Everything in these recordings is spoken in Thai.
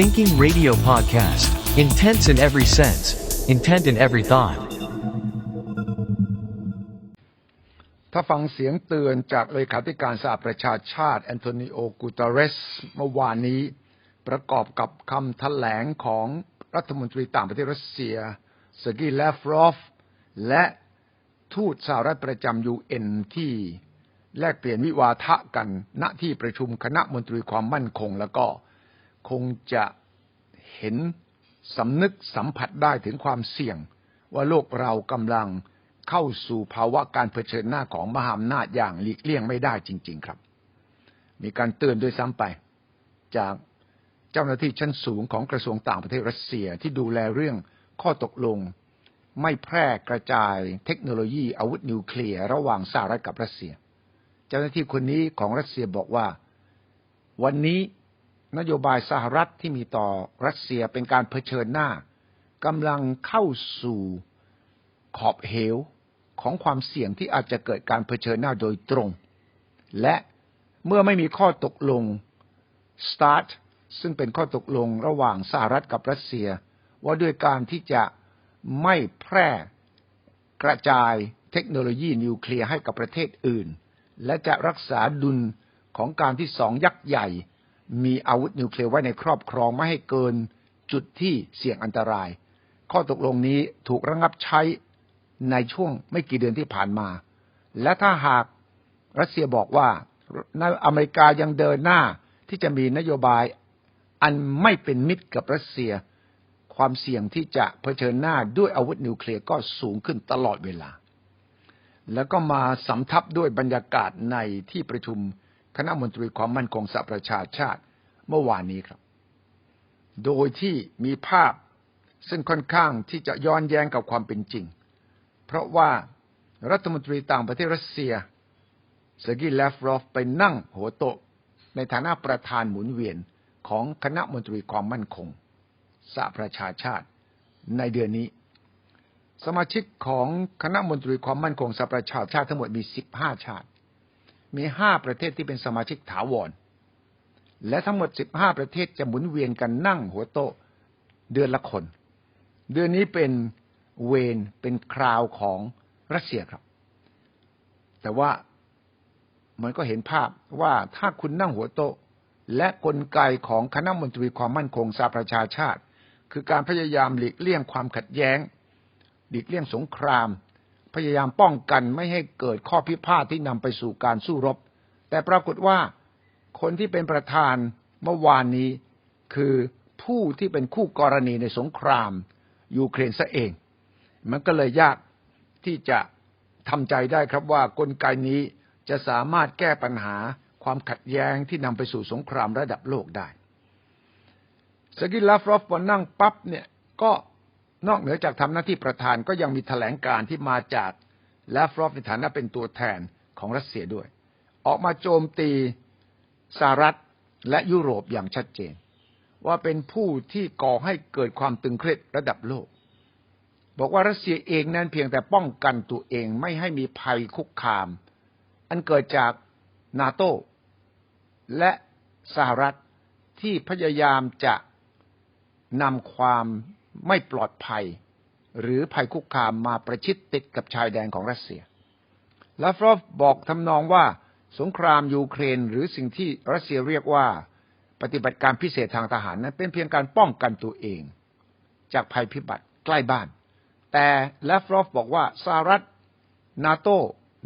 Thinking Radio Podcast. Intense in every sense, intent in every thought. ถ้าฟังเสียงเตือนจากเลขาธิการสหประชาชาติแอนโทนิโอกูตาเรสเมื่อวานนี้ ประกอบกับคำแถลงของรัฐมนตรีต่างประเทศรัสเซียเซอร์กีเลฟรอฟ และทูตสหรัฐประจำยูเอ็นที่แลกเปลี่ยนวิวาทะกันณที่ประชุมคณะมนตรีความมั่นคงแล้วก็ คงจะเห็นสำนึกสัมผัสได้ถึงความเสี่ยง ว่าโลกเรากำลังเข้าสู่ภาวะการเผชิญหน้าของมหาอำนาจอย่างหลีกเลี่ยงไม่ได้จริง ๆ ครับ มีการเตือนด้วยซ้ำไป จากเจ้าหน้าที่ชั้นสูงของกระทรวงต่างประเทศรัสเซียที่ดูแลเรื่องข้อตกลง ไม่แพร่กระจายเทคโนโลยีอาวุธนิวเคลียร์ระหว่างสหรัฐกับรัสเซีย เจ้าหน้าที่คนนี้ของรัสเซียบอกว่า วันนี้ นโยบายสหรัฐที่มีต่อรัสเซียเป็นการเผชิญหน้ากำลังเข้าสู่ขอบเหวของความเสี่ยงที่อาจจะเกิดการเผชิญหน้าโดยตรง และเมื่อไม่มีข้อตกลง START ซึ่งเป็นข้อตกลงระหว่างสหรัฐกับรัสเซีย ว่าด้วยการที่จะไม่แพร่กระจายเทคโนโลยีนิวเคลียร์ให้กับประเทศอื่น และจะรักษาดุลของการที่สองยักษ์ใหญ่ มีอาวุธนิวเคลียร์ไว้ในครอบครองไม่ให้เกินจุดที่เสี่ยงอันตราย ข้อตกลงนี้ถูกระงับใช้ในช่วงไม่กี่เดือนที่ผ่านมา และถ้าหากรัสเซียบอกว่าอเมริกายังเดินหน้าที่จะมีนโยบายอันไม่เป็นมิตรกับรัสเซีย ความเสี่ยงที่จะเผชิญหน้าด้วยอาวุธนิวเคลียร์ก็สูงขึ้นตลอดเวลา แล้วก็มาสำทับด้วยบรรยากาศในที่ประชุม คณะมนตรีความมั่นคงสหประชาชาติเมื่อวานนี้ครับ โดยที่มีภาพซึ่งค่อนข้างที่จะย้อนแย้งกับความเป็นจริง เพราะว่ารัฐมนตรีต่างประเทศรัสเซียเซอร์กีเลฟรอฟไปนั่งหัวโต๊ะในฐานะประธานหมุนเวียนของคณะมนตรีความมั่นคงสหประชาชาติในเดือนนี้ สมาชิกของคณะมนตรีความมั่นคงสหประชาชาติทั้งหมดมี 15 ชาติ มี5ประเทศที่เป็นสมาชิกถาวร และทั้งหมด15ประเทศจะหมุนเวียนกันนั่งหัวโต๊ะเดือนละคน เดือนนี้เป็นเวนเป็นคราวของรัสเซียครับ แต่ว่ามันก็เห็นภาพว่าถ้าคุณนั่งหัวโต๊ะ และกลไกของคณะมนตรีความมั่นคงสหประชาชาติ คือการพยายามหลีกเลี่ยงความขัดแย้ง หลีกเลี่ยงสงคราม พยายามป้องกันไม่ให้เกิดข้อพิพาทที่นำไปสู่การสู้รบ แต่ปรากฏว่าคนที่เป็นประธานเมื่อวานนี้คือผู้ที่เป็นคู่กรณีในสงครามยูเครนซะเอง มันก็เลยยากที่จะทำใจได้ครับว่ากลไกนี้จะสามารถแก้ปัญหาความขัดแย้งที่นำไปสู่สงครามระดับโลกได้สกิลลาฟรอฟพอนั่งปั๊บเนี่ยก็ นอกเหนือจากทำหน้าที่ประธานก็ยังมีแถลงการที่มาจากลาฟรอฟในฐานะเป็นตัวแทนของรัสเซียด้วย ออกมาโจมตีสหรัฐและยุโรปอย่างชัดเจน ว่าเป็นผู้ที่ก่อให้เกิดความตึงเครียดระดับโลก บอกว่ารัสเซียเองนั้นเพียงแต่ป้องกันตัวเองไม่ให้มีภัยคุกคาม อันเกิดจากนาโตและสหรัฐที่พยายามจะนำความ ไม่ปลอดภัย หรือภัยคุกคามมาประชิดติดกับชายแดนของรัสเซียลาฟรอฟบอกทำนองว่าสงครามยูเครนหรือสิ่งที่รัสเซียเรียกว่าปฏิบัติการพิเศษทางทหารนั้นเป็นเพียงการป้องกันตัวเอง จากภัยพิบัติใกล้บ้าน แต่ลาฟรอฟบอกว่าสหรัฐนาโต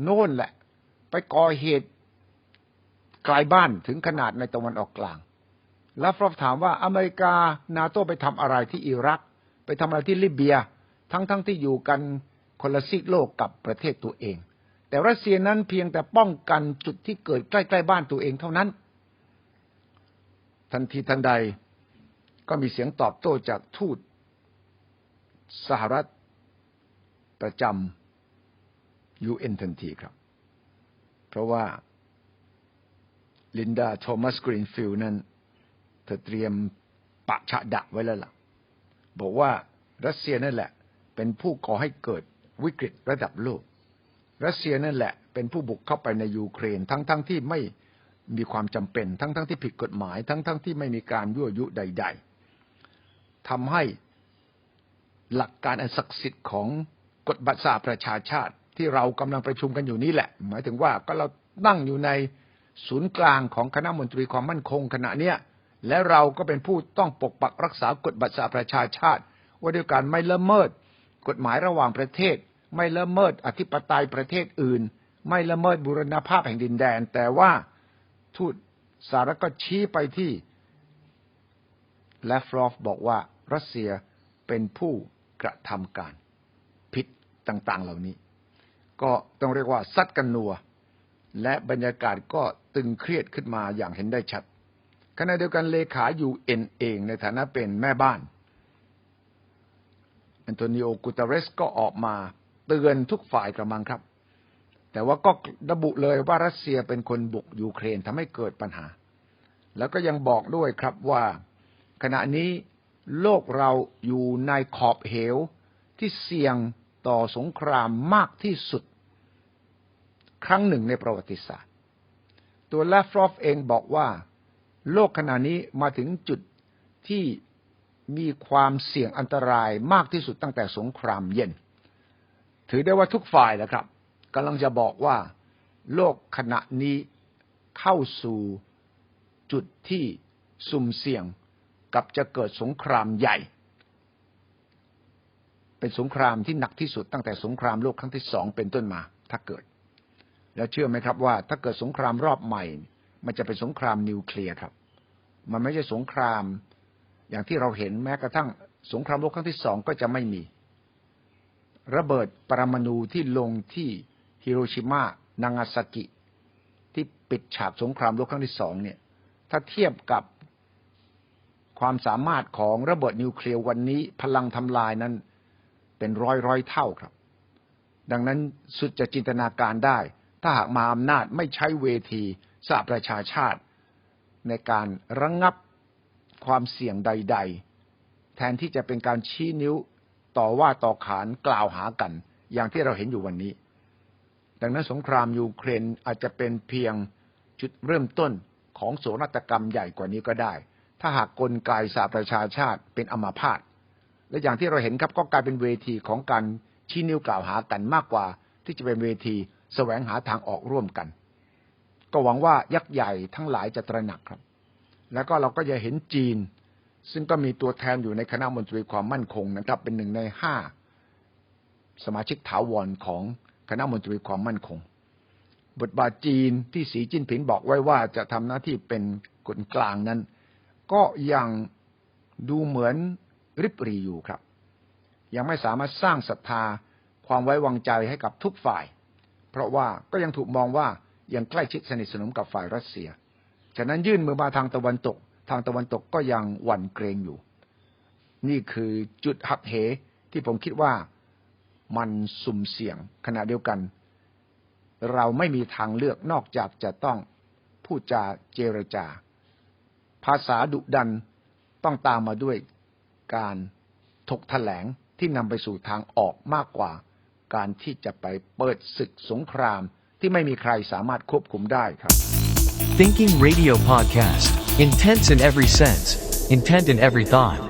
โน่นแหละ ไปก่อเหตุไกลบ้านถึงขนาดในตะวันออกกลางแล้วฟรอฟถามว่าอเมริกานาโตไปทำอะไรที่อิรัก ไปทำอะไรที่ลิเบีย ทั้งๆทที่อยู่กันคนละซีกโลกกับประเทศตัวเอง แต่รัสเซียนั้นเพียงแต่ป้องกันจุดที่เกิดใกล้ๆบ้านตัวเองเท่านั้น ทันทีทันใดก็มีเสียงตอบโต้จากทูตสหรัฐประจำยูเอ็นทันทีครับ เพราะว่าลินดาโทมัสกรีนฟิลด์นั้น เธอเตรียมปะฉะดะไว้แล้วล่ะ บอกว่ารัสเซียนั่นแหละ เป็นผู้ก่อให้เกิดวิกฤตระดับโลก รัสเซียนั่นแหละ เป็นผู้บุกเข้าไปในยูเครนทั้งๆทที่ไม่มีความจำเป็น ทั้งๆทที่ผิดกฎหมาย ทั้งๆทที่ไม่มีการยั่วยุใด ๆทำให้หลักการอันศักดิ์สิทธิ์ของกฎบัตรสหประชาชาติที่เรากำลังประชุมกันอยู่นี้แหละ หมายถึงว่าก็เรานั่งอยู่ในศูนย์กลางของคณะมนตรีความมั่นคงขณะเนี้ย และเราก็เป็นผู้ต้องปกปักรักษากฎบัตรสหประชาชาติ ว่าด้วยการไม่ละเมิด กฎหมายระหว่างประเทศ ไม่ละเมิดอธิปไตยประเทศอื่น ไม่ละเมิดบูรณภาพแห่งดินแดน แต่ว่าทูตสหรัฐก็ชี้ไปที่และฟรอฟบอกว่ารัสเซียเป็นผู้กระทำการผิดต่างๆเหล่านี้ ก็ต้องเรียกว่าซัดกันนัว และบรรยากาศก็ตึงเครียดขึ้นมาอย่างเห็นได้ชัด ขณะเดียวกันเลขายูเอ็นเองในฐานะเป็นแม่บ้านแอนโตนิโอกูตาเรสก็ออกมาเตือนทุกฝ่ายกระมังครับ แต่ว่าก็ระบุเลยว่ารัสเซียเป็นคนบุกยูเครนทำให้เกิดปัญหา แล้วก็ยังบอกด้วยครับว่า ขณะนี้โลกเราอยู่ในขอบเหวที่เสี่ยงต่อสงครามมากที่สุด ครั้งหนึ่งในประวัติศาสตร์ ตัวลาฟรอฟเองบอกว่า โลกขณะนี้มาถึงจุดที่มีความเสี่ยงอันตรายมากที่สุดตั้งแต่สงครามเย็น ถือได้ว่าทุกฝ่ายนะครับกำลังจะบอกว่า โลกขณะนี้เข้าสู่จุดที่สุ่มเสี่ยงกับจะเกิดสงครามใหญ่ เป็นสงครามที่หนักที่สุดตั้งแต่สงครามโลกครั้งที่สองเป็นต้นมา ถ้าเกิด แล้วเชื่อไหมครับว่า ถ้าเกิดสงครามรอบใหม่ มันจะเป็นสงครามนิวเคลียร์ครับ มันไม่ใช่สงคราม อย่างที่เราเห็นแม้กระทั่งสงครามโลกครั้งที่สองก็จะไม่มี ระเบิดปรมาณูที่ลงที่ฮิโรชิมานางาซากิ ที่ปิดฉากสงครามโลกครั้งที่สองเนี่ย ถ้าเทียบกับความสามารถของระเบิดนิวเคลียร์วันนี้พลังทำลายนั้นเป็นร้อยร้อยเท่าครับ ดังนั้นสุดจะจินตนาการได้ ถ้าหากมาอำนาจไม่ใช้เวที สหประชาชาติ ในการระงงับความเสี่ยงใด ๆ แทนที่จะเป็นการชี้นิ้วต่อว่าต่อขานกล่าวหากัน อย่างที่เราเห็นอยู่วันนี้ ดังนั้นสงครามยูเครนอาจจะเป็นเพียงจุดเริ่มต้นของโศนาฏกรรมใหญ่กว่านี้ก็ได้ ถ้าหากกลไกสหประชาชาติเป็นอมาพาตและอย่างที่เราเห็นครับก็กลายเป็นเวทีของการชี้นิ้วกล่าวหากันมากกว่า ที่จะเป็นเวทีแสวงหาทางออกร่วมกัน ก็หวังว่ายักษ์ใหญ่ทั้งหลายจะตระหนักครับ แล้วก็เราก็จะเห็นจีน ซึ่งก็มีตัวแทนอยู่ในคณะมนตรีความมั่นคงนะครับ เป็นหนึ่งในห้าสมาชิกถาวรของคณะมนตรีความมั่นคง บทบาทจีนที่สีจิ้นผิงบอกไว้ว่าจะทำหน้าที่เป็นคนกลางนั้น ก็ยังดูเหมือนริบหรีอยู่ครับ ยังไม่สามารถสร้างศรัทธาความไว้วางใจให้กับทุกฝ่าย เพราะว่าก็ยังถูกมองว่า ยังใกล้ชิดสนิทสนมกับฝ่ายรัสเซีย ฉะนั้นยื่นมือมาทางตะวันตก ทางตะวันตกก็ยังหวั่นเกรงอยู่ นี่คือจุดหักเหที่ผมคิดว่ามันสุ่มเสี่ยงขณะเดียวกัน เราไม่มีทางเลือกนอกจากจะต้องพูดจาเจรจา ภาษาดุดันต้องตามมาด้วยการถกแถลงที่นำไปสู่ทางออกมากกว่า การที่จะไปเปิดศึกสงคราม ที่ไม่มีใครสามารถควบคุมได้ครับ Thinking Radio Podcast. Intense in every sense, intent in every thought.